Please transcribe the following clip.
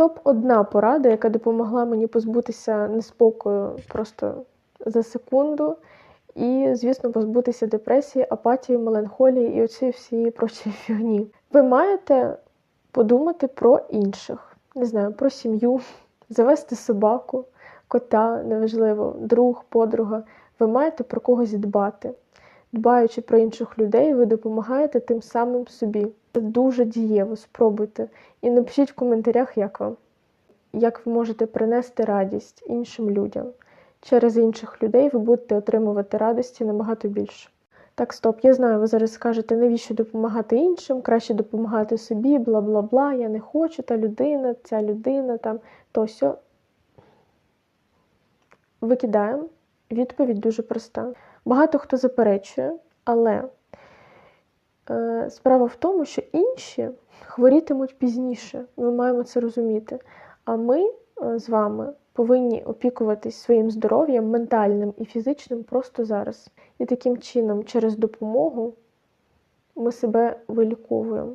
топ-одна порада, яка допомогла мені позбутися неспокою просто за секунду. І, звісно, позбутися депресії, апатії, меланхолії і оці всі прочі фігні. Ви маєте подумати про інших, не знаю, про сім'ю, завести собаку, кота, неважливо, друг, подруга. Ви маєте про когось дбати. Дбаючи про інших людей, ви допомагаєте тим самим собі. Це дуже дієво, спробуйте. І напишіть в коментарях, як вам, як ви можете принести радість іншим людям. Через інших людей ви будете отримувати радості набагато більше. Так, стоп, я знаю, ви зараз скажете, навіщо допомагати іншим, краще допомагати собі, бла бла бла, я не хочу, та людина, ця людина там, то сьо. Викидаємо. Відповідь дуже проста. Багато хто заперечує, але е, справа в тому, що інші хворітимуть пізніше. Ми маємо це розуміти. А ми е, з вами повинні опікуватись своїм здоров'ям ментальним і фізичним просто зараз. І таким чином, через допомогу, ми себе виліковуємо.